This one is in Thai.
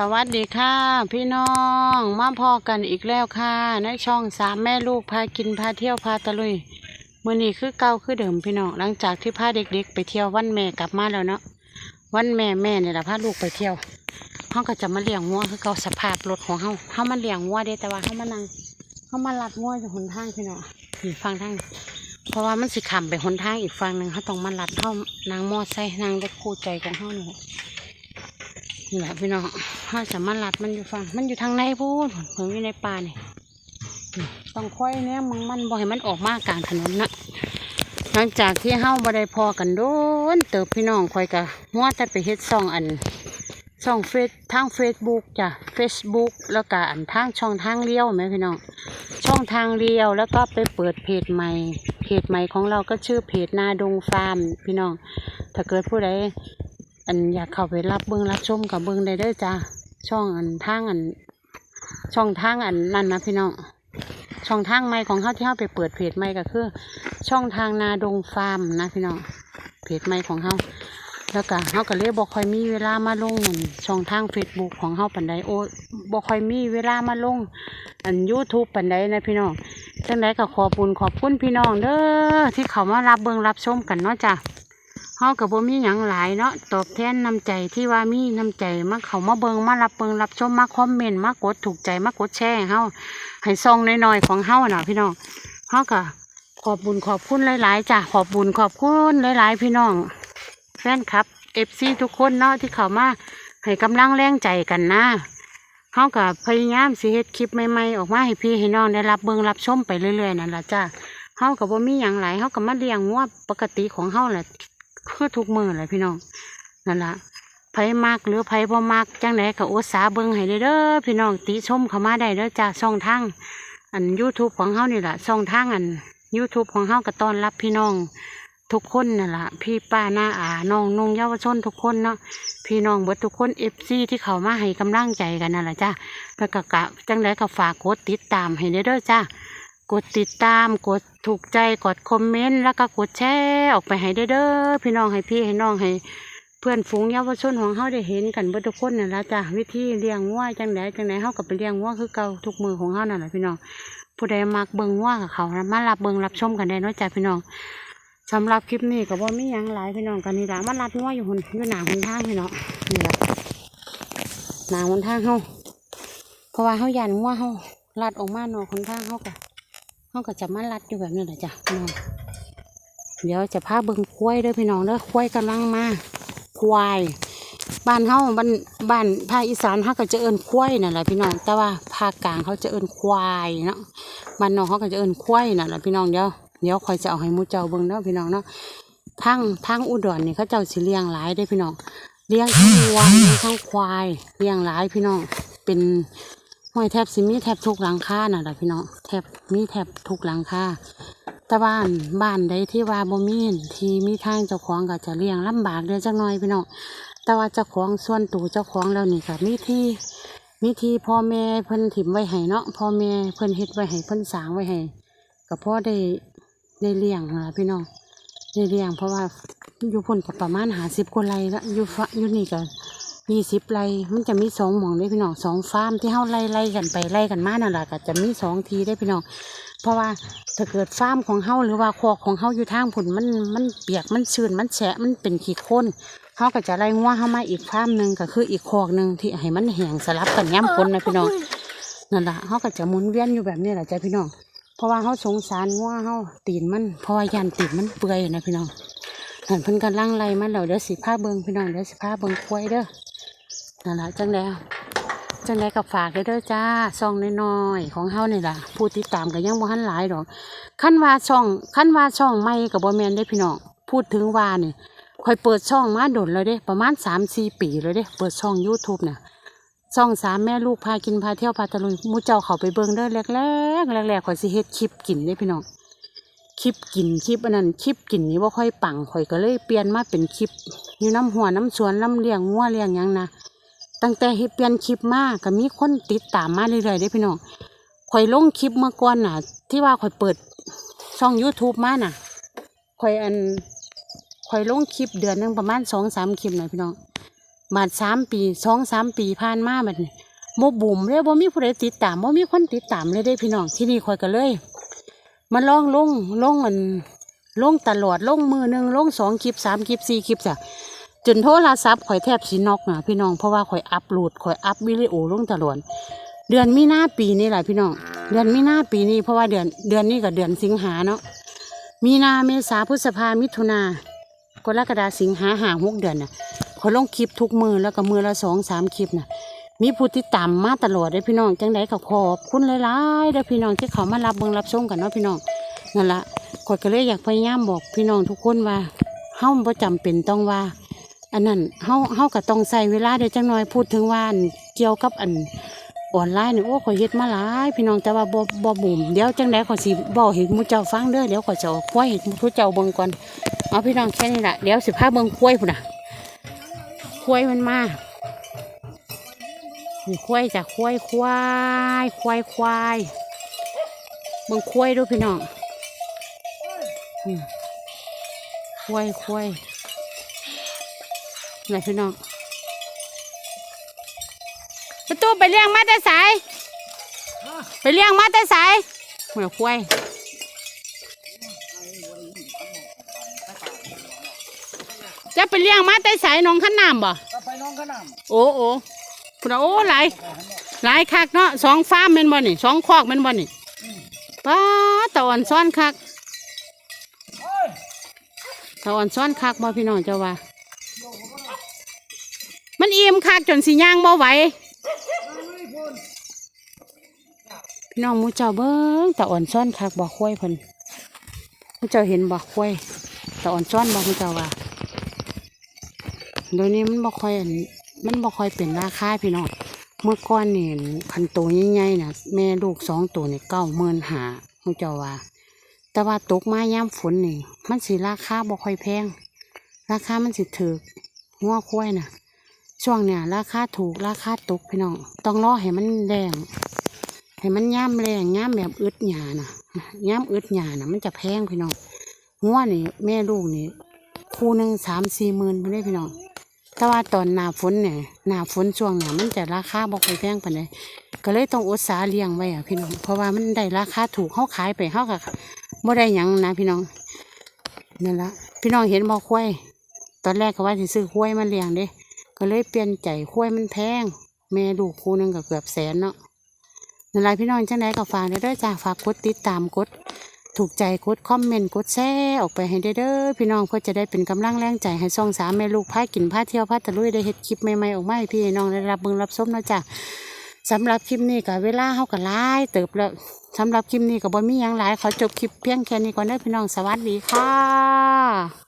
สวัสดีค่ะ พี่น้องมาพอกันอีกแล้วค่ะ ในช่องสามแม่ลูกพากินพาเที่ยวพาตะลุยมื่อนี้คือเก่าคือเดิมพี่น้องหลังจากที่พาเด็กๆ ไปเที่ยววันแม่กลับมาแล้วเนาะวันแม่แม่เนี่ยแหละพาลูกไปเที่ยวเขาก็จะมาเลี้ยงงัวคือเก่าสภาพรถของเขาเขามาเลี้ยงงัวเด้แต่ว่าเขามานั่งเขามาลัดงัวอยู่หนทางพี่น้องนี่ฟังทางเพราะว่ามันสิขำไปหนทางอีกฝั่งหนึ่งเขาต้องมาลัดเขานางมอไซนางเล็กคู่ใจของเขาเนี่ย นี่แหละพี่น้องถ้าจะมาลัดมันอยู่ฟังมันอยู่ทางในพูดเหมือนอยู่ในป่าเนี่นี่ต้องค่อยเนี้ยมึงมันบ่ให้มันออกมากลางถนนนะหลังจากที่เฮ้าบ่ได้พอกันโดนเติบพี่น้องคอยกะมัวแต่ไปเฮ็ดซองอันช่องเฟซทางเฟซบุ๊กจ้ะเฟซบุ๊กแล้วก็อันทางช่องทางเลี้ยวไหมพี่น้อง ช่องทางเลี้ยวแล้วก็ไปเปิดเพจใหม่ เพจใหม่ของเราก็ชื่อเพจนาดงฟาร์มพี่น้อง ถ้าเกิดผู้ใด อันอยากเข้าไปรับเบิ้งรับชมกับเบิ้งได้เด้อจ้าช่องอันทางอัน ช่องทางอันนั่นนะพี่น้องช่องทางใหม่ของเขาที่เขาไปเปิดเพจใหม่ก็คือ ช่องทางนาดงฟาร์มนะพี่น้องเพจใหม่ของเขาแล้วก็เขาก็เลยบอกคอยมีเวลามาลงอันช่องทางเฟซบุ๊กของเขาปันใดโอ้บอกคอยมีเวลามาลงอันยูทูบปันใดนะพี่น้องจังไดก็ขอบุญขอบคุณพี่น้องเด้อที่เขามารับเบิ้งรับชมกันเนาะจ้า เฮากับบ่มีหยังหลายเนาะตอบแทนน้ำใจที่ว่ามีน้ำใจมาเขามาเบิงมารับเบิงรับชมมาคอมเมนต์มากดถูกใจมากดแชร์เฮาให้ซองน้อยๆของเฮาน่ะพี่น้องเฮาก็ขอบบุญขอบคุณหลายๆจ้ะขอบบุญขอบคุณหลายๆพี่น้อง แฟนคลับเอฟซีทุกคนเนาะที่เขามาให้กำลังแรงใจกันนะเฮาก็พยายามสิเฮ็ดคลิปใหม่ๆออกมาให้พี่ให้น้องได้รับเบิงรับชมไปเรื่อยๆนั่นล่ะจ้ะเฮาก็บ่มีหยังหลายเฮาก็มาเลี้ยงงัวปกติของเฮาแหละ คือทุกมือเลยพี่น้องนั่นละไผมักหรือไผบ่มักจังไดก็อุตสาเบิ่งให้เด้อเด้อพี่น้องติชมเข้ามาได้เด้อจ้าช่องทางอัน YouTube ของเฮานี่แหละช่องทางอัน YouTube ของเฮาก็ต้อนรับพี่น้องทุกคนนั่นละพี่ป้าหน้าอาน้องนุ่งเยาวชนทุกคนเนาะพี่น้องเบิดทุกคนเอฟซีที่เขามาให้กำลังใจกันนั่นแหละจ้าแล้วก็กะจังไดก็ฝากกดติดตามให้เด้เด้อจ้า กดติดตามกดถูกใจกดคอมเมนต์แล้วก็กดแชร์ออกไปให้เด้อเด้อพี่น้องให้พี่ให้น้องให้ เพื่อนฝูงเยาวชนของเขาได้เห็นกันเบิดทุกคนนั่นละจ้ะวิธีเลี้ยงวัวจังไดจังไดเขากับไปเลี้ยงวัวคือเก่าทุกมือของเขานั่นแหละพี่น้องผู้ใดมักเบิ่งวัวกับเขานะมารับเบิ่งรับชมกันได้เนาะจ้ะพี่น้องสำหรับคลิปนี้ก็บ่มีหยังหลายพี่น้องกันนี่ละมารัดวัวอยู่หนอยู่หนาหนทางพี่น้องนี่ละหนาหนทางเขาเพราะว่าเขายันวัวเขาลัดออกมานอกหนทางเขากะ เขาก็จะมารัดอยู่แบบนี้แหละจ้ะพี่น้องเดี๋ยวจะพาเบิ่งควายด้อพี่น้องเด้อควายกำลังมาควายบ้านเฮาบ้านบ้านภาคอีสานเขาก็จะเอิ้นควายนั่นแหละพี่น้อง แต่ว่าภาคกลางเขาจะเอิ้นควายเนาะบ้านน้อกเขาก็จะเอิ้นควายนั่นแหละพี่น้องเดี๋ยวเดี๋ยวคอยจะเอาให้มูเจ้าเบิ่งเนาะพี่น้องเนาะทางทางอุดรนี่เขาเจ้าสิเลี้ยงหลายเด้พี่น้องเลี้ยงทั้งวัวเลี้ยทั้งควายเลี้ยงหลายพี่น้องเป็น ห้อยแทบสิมีแทบทุกหลังคาน่ะล่ะพี่น้องแทบมีแทบทุกหลังคาแต่บ้านบ้านใดที่ว่าบ่มีที่มีทางเจ้าของก็จะเลี้ยงลำบากเด้อจักหน่อยพี่น้องแต่ว่าเจ้าของส่วนตัวเจ้าของแล้วนี่ก็มีที่มีที่พ่อแม่เพิ่นถิ่มไว้ให้เนาะพ่อแม่เพิ่นเฮ็ดไว้ให้เพิ่นสร้างไว้ให้ก็พ่อได้ได้เลี้ยงนั่นล่ะพี่น้องได้เลี้ยงเพราะว่าอยู่พุ่นก็ประมาณหาสิบกว่าไร่ละอยู่ฟะอยู่นี่ก็ ยี่สิบไร่มันจะมีสองหม่องเด้พี่น้องสองฟาร์มที่เฮาไล่ไล่กันไปไล่กันมานั่นล่ะก็จะมีสองทีได้พี่น้องเพราะว่าถ้าเกิดฟาร์มของเฮาหรือว่าคอกของเฮาอยู่ทางผุนมันมันเปียกมันชื้นมันแฉะมันเป็นขี้โคลนเฮาก็จะไล่งัวเฮามาอีกฟาร์มหนึ่งก็คืออีกคอกหนึ่งที่ให้มันแห้งสลับกันย่ำคนนะพี่น้องนั่นล่ะเฮาก็จะหมุนเวียนอยู่แบบนี้แหละจ้ะพี่น้องเพราะว่าเฮาสงสารงัวเฮาตีนมันเพราะว่ายันตีนมันเปื่อยนะพี่น้องนั่นเพิ่นกำลังไล่มันแล้วเดี๋ยวสิพาเบิงพี่น้องเดี๋ยวสิพาเบิงควายเด้อ นั่นล่ะจังแล้วจังไดกับฝากเด้อเด้อจ้าซองน้อยๆของเฮานี่ล่ะผู้ติดตามก็ยังบ่ทันหลายดอกขั้นว่าช่องขั้นว่าช่องใหม่ก็บ่แม่นเด้พี่น้องพูดถึงว่านี่ค่อยเปิดช่องมาโดนแล้วเด้ประมาณ3-4ปีแล้วเด้เปิดช่อง YouTube น่ะช่องสามแม่ลูกพากินพาเที่ยวพาตะลุยมูเจ้าเขาไปเบิ่งเด้อแรกๆแรกๆข่อยสิเฮ็ดคลิปกินเด้พี่น้องคลิปกินคลิปอันนั้นคลิปกินนี่บ่ค่อยปังข่อยก็เลยเปลี่ยนมาเป็นคลิปอยู่น้ำหัวน้ำสวนน้ำเลี้ยงงัวเลี้ยงหยังนะ ตั้งแต่เฮ็ดเปลี่ยนคลิปมาก็มีคนติดตามมาเรื่อยๆได้พี่น้องข่อยลงคลิปเมื่อก่อนน่ะ ที่ว่าข่อยเปิดช่อง YouTube มาน่ะข่อยอันข่อยลงคลิปเดือนหนึงประมาณสองสามคลิปหน่ะพี่น้องบาดสามปีสองสามปีผ่านมาแบบนี้บ่บุ่มเลยบ่มีผู้ใดติดตามบ่มีคนติดตามเลยเด้พี่น้องที่นี่คอยกันเลยมาลองลงลงอันลงตลอดลงมือหนึ่งลงสองคลิปสามคลิปสี่คลิปจ้ะ จนโทรศัพท์ข่อยแทบสินอกนะพี่น้องเพราะว่าข่อยอัพโหลดข่อยอัพวิดีโอลงตลอดเดือนมีนาปีนี้แหละพี่น้องเดือนมีนาปีนี้เพราะว่าเดือนเดือนนี้กับเดือนสิงหาเนาะมีนาเมษาพฤษภามิถุนากรกฎาสิงหาหาหกเดือนน่ะข่อยลงคลิปทุกมือแล้วก็มือละสองสามคลิปน่ะ มีผู้ติดตามมาตลอดเลยพี่น้องจังไดก็ขอบคุณหลายๆเด้อพี่น้องที่เขามารับเบิ่งรับชมกันเนาะพี่น้องนั่นละข่อยก็เลยอยากพยายามบอกพี่น้องทุกคนว่าเฮาบ่จำเป็นต้องว่า อันนั้นเฮาเฮาก็ต้องใส่เวลาเดี๋ยวจังหน่อยพูดถึงว่านเกี่ยวกับอันออนไลน์นี่โอ้ข่อยเฮ็ดมาหลายพี่น้องแต่ว่าบ่บ่บุ่มเดี๋ยวจังได๋ข่อยสิบอกให้หมู่เจ้าฟังเด้อเดี๋ยวข่อยจะเอาควายให้หมู่เจ้าเบิ่งก่อนเอาพี่น้องแค่นี้ล่ะเดี๋ยวสิพาเบิ่งควายพุ่นน่ะควายมันมานี่ควายจ้ะควายควายควายควายเบิ่งควายดูพี่น้องอืมควายควาย ไหนพี่น้องประตูไปเลี้ยงมาแต่สายไปเลี้ยงมาแต่สายเหมือนควายจะไปเลี้ยงมาแต่สายหน้องขันน้ำบ่ก็ไปน้องขนามโอ้โอ้พุ่นน่ะโอ้หลายหลายคักเนาะสองฟาร์มแม่นบ่นี่สองคอกแม่นบ่นี่ป้าตะอ่อนซ้อนคักตะอ่อนซ้อนคักบ่พี่น้องเจ้าว่า มันอิ่มคักจนสิย่างบ่ไหวพี่น้องมูเจ้าเบิ้งตะอ่อนซ้อนคักบ่ควยเพิ่นมูเจ้าเห็นบ่ควายตะอ่อนซ้อนบ่มูเจ้าว่าเดี๋ยวนี้มันบ่ค่อยมันบ่ค่อยเป็นราคาพี่น้องเมื่อก่อนนี่คันโตใหญ่ๆน่ะแม่ลูกสองตัวนี่เก้าหมื่นหามูเจ้าว่า แต่ว่าตกมายามฝนนี่มันสิราคาบ่ค่อยแพง ราคามันสิถูกหัวควยน่ะ ช่วงเนี่ยราคาถูกราคาตกพี่น้อง ต้องรอให้มันแรงให้มันย่ำแรงย่ำแบบอึดหยาน่ะย่ำอึดหยาน่ะมันจะแพงพี่น้องหัวนี่แม่ลูกนี่คู่หนึ่งสามสี่หมื่นไปเลยพี่น้อง แต่ว่าตอนหนาฝนเนี่ยหนาฝนช่วงเนี่ยมันจะราคาบ่ค่อยแพงไปานก็เลยต้องอดสาเลี้ยงไว้อะพี่น้อง เพราะว่ามันได้ราคาถูกเขาขายไปเขาก็บ่ได้ยังนะพี่น้องนั่นละพี่น้องเห็นบ่ควายตอนแรกก็ว่าสิซื้อควายมาเลี้ยงเด้ ก็เลยเปลี่ยนใจควายมันแพงแม่ลูกคู่หนึงก็เกือบแสนเนาะนั่นละพี่น้องจังไดก็ฝากเด้ด้อจ้าฝากกดติดตามกด ถูกใจกดคอมเมนต์กดแชร์ออกไปให้ได้เด้อพี่น้องเพื่อจะได้เป็นกำลังแรงใจให้ซ่องสามแม่ลูกพากินพาเที่ยวพาตะลุยได้เฮ็ดคลิปใหม่ๆออกมาให้พี่น้องได้รับเบิ่งรับชมเนาะจ้ะสำหรับคลิปนี้ก็เวลาเฮาก็หลายเติบแล้วสำหรับคลิปนี้ก็บ่มีหยังหลายขอจบคลิปเพียงแค่นี้ก่อนเด้อพี่น้องสวัสดีค่ะ